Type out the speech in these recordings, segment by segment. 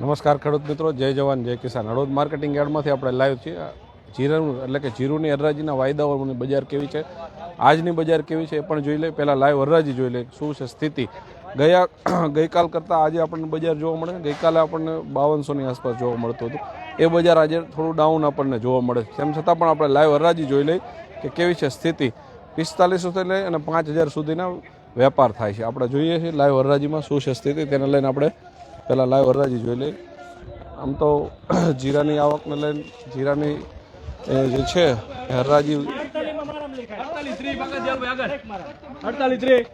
નમસ્કાર ખેડૂત મિત્રો, જય જવાન, જય કિસાન. હળવદ માર્કેટિંગ યાર્ડમાંથી આપણે લાઈવ છીએ. જીરાનું, એટલે કે જીરુની હરરાજીના વાયદાઓની બજાર કેવી છે? આજની બજાર કેવી છે એ પણ જોઈ લે પહેલાં લાઈવ હરરાજી જોઈ લે શું છે સ્થિતિ? ગયા, ગઈકાલ કરતાં આજે આપણને બજાર જોવા મળે. ગઈકાલે આપણને બાવનસોની આસપાસ જોવા મળતું હતું. એ બજાર આજે થોડું ડાઉન આપણને જોવા મળે છે. તેમ છતાં પણ આપણે લાઈવ હરરાજી જોઈ લઈ કે કેવી છે સ્થિતિ. પિસ્તાલીસોથી લઈ અને પાંચ હજાર સુધીના વેપાર થાય છે. આપણે જોઈએ છીએ લાઈવ હરરાજીમાં શું છે સ્થિતિ. તેને લઈને આપણે પહેલાં લાઈવ હરાજી જોઈ લઈ. આમ તો જીરાની આવકને લઈને જીરાની જે છે હરરાજી હરાજી ત્રીસ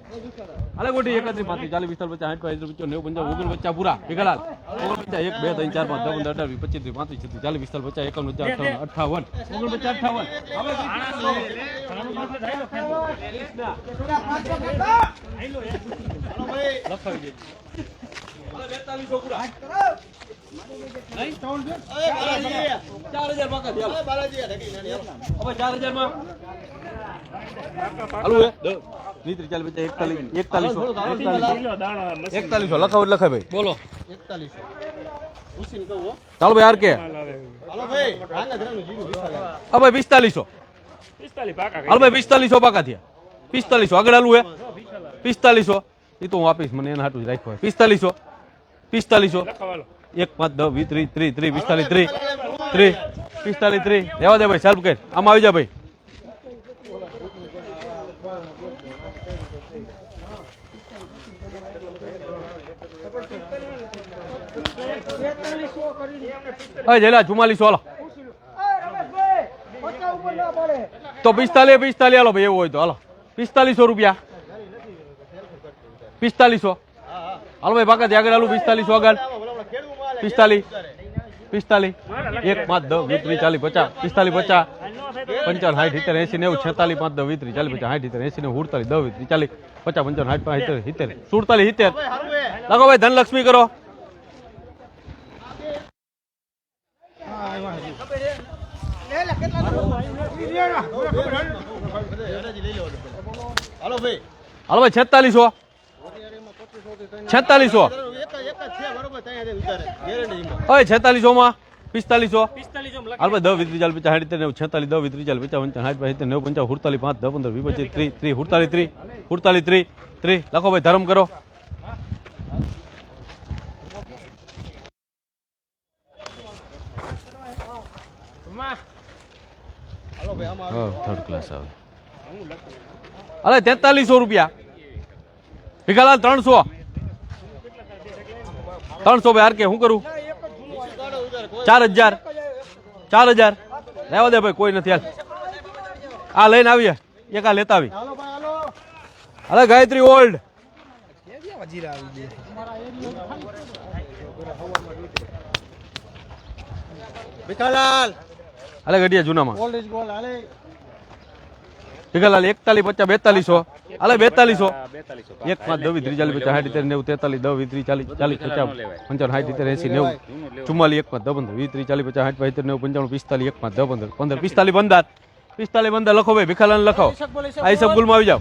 એકત્રીસ પાંત્રીસ ચાલીસ પિસ્તાલીસ પચાસ સાઠ પાંચ પચાસ નેવું પંચાવ ઓગણ પચાસ પૂરા ભેગાલાલ ઓગણ પચાસ એક બે ત્રણ ચાર પાંચ દસ અઢાર વીસ પચીસ ત્રીસ પાંત્રીસ છત્રીસ ચાલીસ પિસ્તાલીસ પચાસ એકાવન પચાસ અઠાવન અઠાવન. ઓગણ પચાસ અઠાવન લખાવી દે એકતાલીસ લખાવ લખાય ભાઈ. બોલો. ચાલો ભાઈ આર કે હા ભાઈ પિસ્તાલીસો. હાલ ભાઈ પિસ્તાલીસો પાકા થયા. પિસ્તાલીસો. આગળ હાલું હે. પિસ્તાલીસો. એ તો હું આપીશ મને એના હાટું જ રાખ્યો પિસ્તાલીસો. પિસ્તાલીસો. એક, પાંચ, દસ, વીસ, ત્રીસ ત્રીસ ત્રીસ, પિસ્તાલીસ, ત્રીસ. ત્રીસ, પિસ્તાલીસ, ત્રીસ. રહેવા દે ભાઈ સાહેબ કે. આમાં આવી જા ભાઈ. જેલા ચુમ્માલીસો, હાલો. તો પિસ્તાલીસ પિસ્તાલીસ, હાલો ભાઈ, એવું હોય તો, હાલો. પિસ્તાલીસો રૂપિયા. પિસ્તાલીસો. હાલો ભાઈ બાકા આગળ હાલું પિસ્તાલીસો આગળ પિસ્તાલીસ. પિસ્તાલીસ. એક પાંચ દસ, વીસ, ત્રીસ, ચાલીસ, પચાસ. પિસ્તાલીસ, પચાસ. પંચાવન, સાઠ, સિત્તેર એસી નેવું, છેતાલીસ, પાંચ દસ, વીસ, ત્રીસ, ચાલીસ, પચાસ, સાઠ, સિત્તેર એસી નેવું ઉડતાલીસ દસ, વીસ, ત્રીસ, ચાલીસ, પચાસ, પંચાવન, સાઠ પાંચ સિત્તેર સિત્તેર. સુડતાલીસ, સિત્તેર. લાગો ભાઈ, ધનલક્ષ્મી કરો. હાલો ભાઈ હાલો ભાઈ છેતાલીસો છેતાલીસો. હવે છેતાલીસો માં પિસ્તાલીસો? હાલ દસ વીસ ચાલીસ પચાસ સાઠ નેવું છેતાલીસ દસ વીસ ચાલીસ પચાસ પંચાવન સાઠ પાંચ નેવું પંચાવન હુડતાલીસ પાંચ દસ પંદર વીસ પચીસ ત્રીસ ત્રીસ હુડતાલીસ ત્રીસ હુડતાલીસ ત્રીસ ત્રીસ. લખો ભાઈ ધર્મ કરો. થર્ડ ક્લાસ આવે. અરે તેતાલીસો રૂપિયા. ભીખાલાલ ત્રણસો. ત્રણસો ભાઈ હાર કે શું કરું? ચાર હજાર. ચાર હજાર. રહેવા દે ભાઈ કોઈ નથી હાલ. આ લઈને આવીએ. એક આ લેતા આવી. અરે ગાયત્રી ઓલ્ડ. ભીખાલાલ. અરે ગઢિયા જૂનામાં. ઓલ્ડ ઇઝ ગોલ્ડ હાલે. ભીખાલાલ એકતાલીસ પચાસ બેતાલીસો. અલે બેતાલીસો. એક પાંચ દવ ત્રીસ ચાલીસ પચાસ સાઠ નેવું તેતાલીસ દસ ત્રીસ ચાલીસ ચાલીસ પચાસ પંચાવન સાઠ સિત્તેર એસી નેવું. ચુમ્માલીસ એક પાંચ દસ પંદર વીસ ત્રીસ ચાલીસ પચાસ સાઠ પાંચ નેવું પંચાવન પિસ્તાલીસ એક પાંચ દસ પંદર પંદર પિસ્તાલીસ પંદર પિસ્તાલીસ પંદર લખો ભાઈ ભીખાલાલ લખો આ હિસાબ ગુલમાં આવી જાઓ.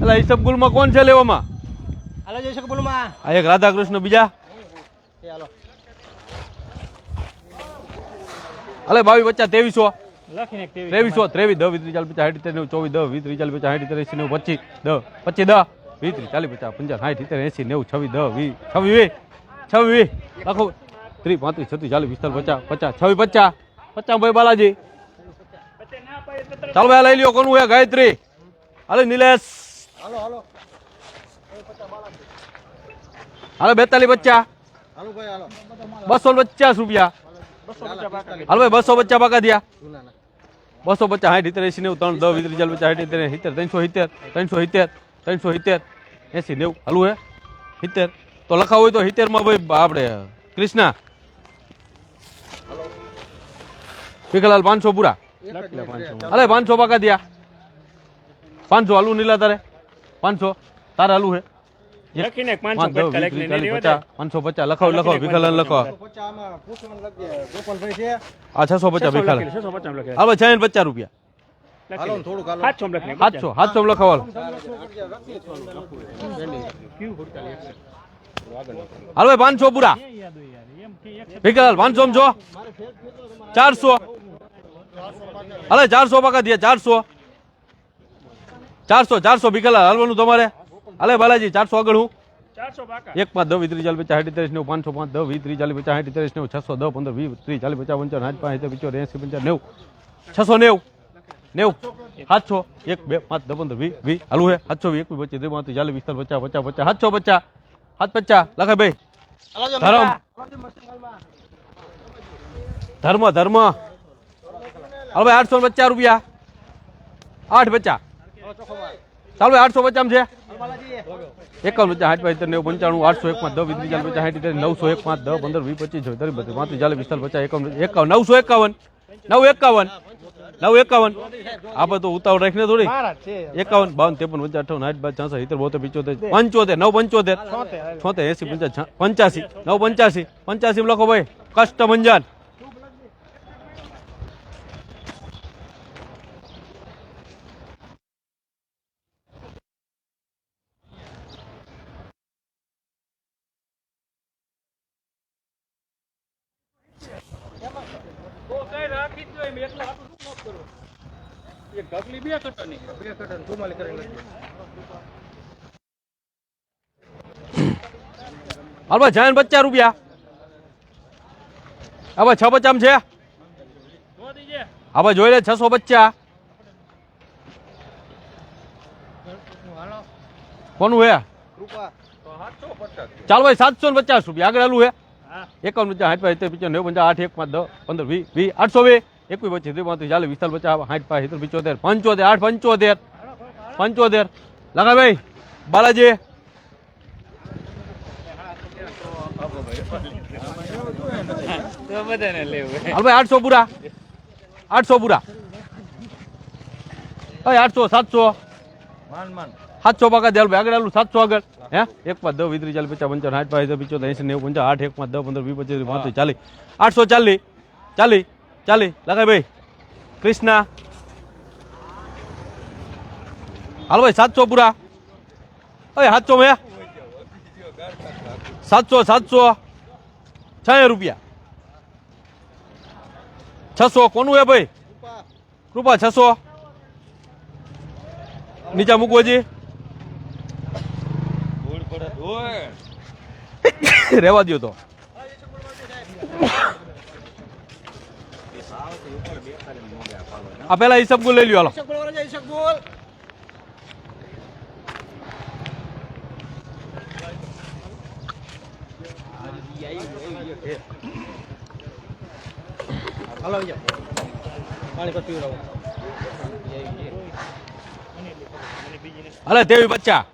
એટલે હિસાબ ગુલમાં કોણ છે લેવામાં? આ એક રાધાકૃષ્ણ બીજા. અલે બાવીસ પચાસ ત્રેવીસો. ત્રેવીસો ત્રેવીસ દસ વીસ ત્રીસ ચાલીસ પચાસ સાઠ નેવું ચોવીસ દસ વીસ ચાલીસ પચાસ સાઠ સિત્તેર એસી નેવું પચીસ દસ પચીસ દસ વીસ ત્રીસ ચાલીસ પચાસ પંચાસ સાઠ સિત્તેર એસી નેવું છવ્વીસ દસ વીસ છવ્વીસ વીસ છવ્વીસ વીસ. લખો. ત્રીસ પાંત્રીસ છત્રીસ ચાલીસ પિસ્તાલીસ પચાસ પચાસ છવ્વીસ પચાસ. પચાસ ભાઈ બાલાજી. ચાલો ભાઈ લઈ લ્યો કોનું હે ગાયત્રી. હાલો નિલેશ. હાલો હાલો. હાલો બેતાલીસ પચાસ. હાલો ભાઈ હાલો. બસો પચાસ રૂપિયા. હાલ ભાઈ બસો પચાસ પાકા થયા. બસો પચાસ સાઠ સિત્તેર એસી નેવું ત્રણ દસ, વીસ ચાલીસ, પચાસ, સાઠ, સિત્તેર ત્રણસો સિત્તેર ત્રણસો સિત્તેર ત્રણસો સિત્તેર એસી નેવું, હાલું હે? સિત્તેર. તો લખાવ હોય તો સિત્તેરમાં ભાઈ આપણે કૃષ્ણા. ભીખલાલ પાંચસો પૂરા. અરે પાંચસો પાકા દિયા પાંચસો હાલું નીલા તારે. પાંચસો. તારે હાલું હે? લખીને પાંચસો દસ વીસ કલેક્ટ ત્રીસ ને ચાલીસ પચાસ પાંચસો પચાસ લખાવ લખો વિકલન લખો. પચાસ. આમાં પૂછવાનું લખજે ગોપાલભાઈ છે આ છસો પચાસ ભીખલાલ છસો પચાસ લખે હા ભાઈ પચાસ રૂપિયા. હાલો ને હાલો. સાતસો લખીને સાતસો સાતસો લખાવાલો હાલો. ભાઈ પાંચસો પૂરા. વિકલ પાંચસો માં છો ચારસો. હવે ચારસો પાકા દે ચારસો. ચારસો ચારસો ભીખાલાલ હાલવાનું તમારે. હાલે બાલાજી ચારસો આગળ હું. એક પાંચ દસ વીસ ત્રીસ ચાલીસ પચાસ સાઠી ત્રીસ નેવું પાંચસો પાંચ દસ વીસ ત્રીસ ચાલીસ પચાસ સાઠી ત્રીસ નેવું છસો દસ પંદર વીસ ત્રીસ ચાલીસ પચાસ પંચાવન સાઠ પાંચ સિત્તેર પિચોતેર એંસી પંચાવન નેવું. છસો નેવું. નેવું. સાતસો. એક બે પાંચ દસ પંદર વીસ વીસ. હાલું હે. સાતસો વીસ એકવીસ પચીસ ત્રીસ પાંત્રીસ ચાલીસ પિસ્તાલીસ પચાસ પચાસ પચાસ. સાતસો પચાસ. સાત પચાસ. લખાય ભાઈ. ધરમ. ધર્મ ધર્મ. હાલો ભાઈ આઠસો ને પચાસ રૂપિયા. આઠ પચાસ. ચાલો ભાઈ આઠસો પચાસ છે. એકાવન પચાસ સાઠ પાંચ નેવું પંચાણું આઠસો એક પાંચ દસ વીસ ચાલીસ પચાસ સાઠ નવસો એક પાંચ દસ પંદર વીસ પચીસ છવ્વીસ બધી બત્રીસ પાંત્રીસ ચાલીસ પિસ્તાલીસ પચાસ એકાવન એકાવન નવસો એકાવન નવ એકાવન નવ એકાવન. આપણે તો ઉતાવળ રાખીને થોડી. એકાવન બાવન ત્રેપન પંચાસ અઠાવન સાઠ બાદ છાસઠ સિત્તેર બોતેર પિચોતેર પંચોતેર નવ પંચોતેર. છોતેર એસી પંચાસ પંચ્યાસી નવ પંચ્યાસી. પંચ્યાસી લખો ભાઈ કષ્ટ મંજાન બે કટન ચુમ્માલી કરીને લખી. હાલ ભાઈ જયન પચાસ રૂપિયા. હવે છ પચામ છે. હવે જોઈ લે છસો પચાસ. કોનું હે? ચાલ ભાઈ સાતસો ને પચાસ રૂપિયા. આગળ આલું હે. એકાવન પચાસ સાઠ પાસે પિચોતેર, નેવું પંચાસ આઠ, એક પાંચ દસ, પંદર, વીસ વીસ, આઠસો વીસ એકવીસ, પચીસ, ત્રીસ, પાંત્રીસ, ચાલીસ, પિસ્તાલીસ, પચાસ, સાઠ પાસે સિત્તેર પિચોતેર, પંચોતેર, આઠ, પંચોતેર પંચોતેર. લગા ભાઈ બાલાજી આઠસો પૂરા. આઠસો પૂરા. આઠસો, સાતસો. માન માન. સાતસો પાકા દે હાલ ભાઈ આગળ સાતસો આગળ. હે? એક પાંચ દસ વીસ ત્રીસ ચાલીસ પચાસ, પંચાવન, સાઠ પાંચ પિચોતેર એસી નેવું પંચાવન આઠ એક પાંચ દસ, પંદર, વીસ, પચીસ પાંત્રીસ, ચાલીસ. આઠસો ચાલીસ. ચાલીસ. ચાલીસ. લખાય ભાઈ. કૃષ્ણા. હાલ ભાઈ, સાતસો પૂરા. અરે, સાતસો મેં સાતસો સાતસો. છ રૂપિયા. છસો. કોનું હે ભાઈ? કૃપા, છસો. નીચા મૂકવો જી રેવા દો તો. આ પેલા હિસાબ લઈ લ્યો હાલો. હાલો પાણી પીવડાવો. અલે તેવી બચ્ચા.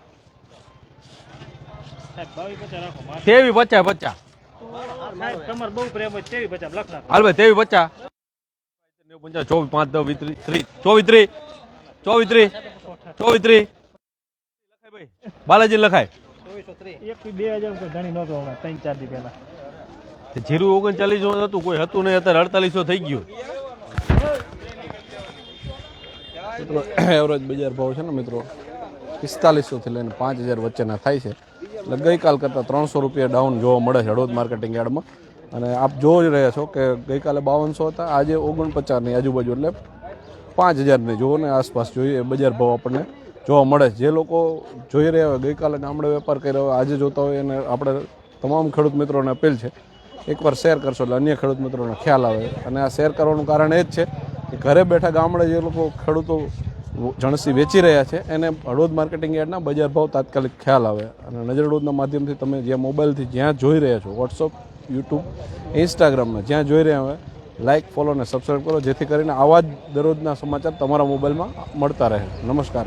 તેવી બચ્ચા બચ્ચા તમારે બહુ પ્રેમ હોય તેવી પચાસ લખ હાલ ભાઈ તેવી બચ્ચા નેવું ચોવીસ પાંચ દસ વીસ ત્રીસ ચોવીસ ત્રીસ ચોવીસ ત્રીસ ચોવીસ ત્રીસ. બાલાજી લખાય. થી જીરું ઓગણચાલીસ હતું કોઈ હતું નહીં અત્યારે અડતાલીસો થઈ ગયું. મિત્રો એવરેજ બજાર ભાવ છે ને મિત્રો? પિસ્તાલીસોથી લઈને પાંચ હજાર વચ્ચેના થાય છે. એટલે ગઈકાલ કરતાં ત્રણસો રૂપિયા ડાઉન જોવા મળે છે હળવદ માર્કેટિંગ યાર્ડમાં. અને આપ જોઈ રહ્યા છો કે ગઈકાલે બાવનસો હતા, આજે ઓગણપચાસની આજુબાજુ, એટલે પાંચ હજારની જુઓ ને આસપાસ જોઈએ બજાર ભાવ આપણને જોવા મળે છે. જે લોકો જોઈ રહ્યા હોય, ગઈકાલે ગામડે વેપાર કર્યો હોય, આજે જોતા હોય, એને આપણે તમામ ખેડૂત મિત્રોને અપીલ છે, એકવાર શેર કરશો એટલે અન્ય ખેડૂત મિત્રોને ખ્યાલ આવે. અને આ શેર કરવાનું કારણ એ જ છે કે ઘરે બેઠા ગામડે જે લોકો ખેડૂતો જણસી વેચી રહ્યા છે. એને હળવદ માર્કેટિંગ યાર્ડના બજાર ભાવ તાત્કાલિક ખ્યાલ આવે અને નજર હળવદના માધ્યમથી તમે જ્યાં મોબાઈલથી જ્યાં જોઈ રહ્યા છો વોટ્સઅપ યુટ્યુબ ઇન્સ્ટાગ્રામમાં જ્યાં જોઈ રહ્યા હોય લાઇક ફોલો અને સબસ્ક્રાઈબ કરો, જેથી કરીને આવા જ દરરોજના સમાચાર તમારા મોબાઈલમાં મળતા રહે. નમસ્કાર.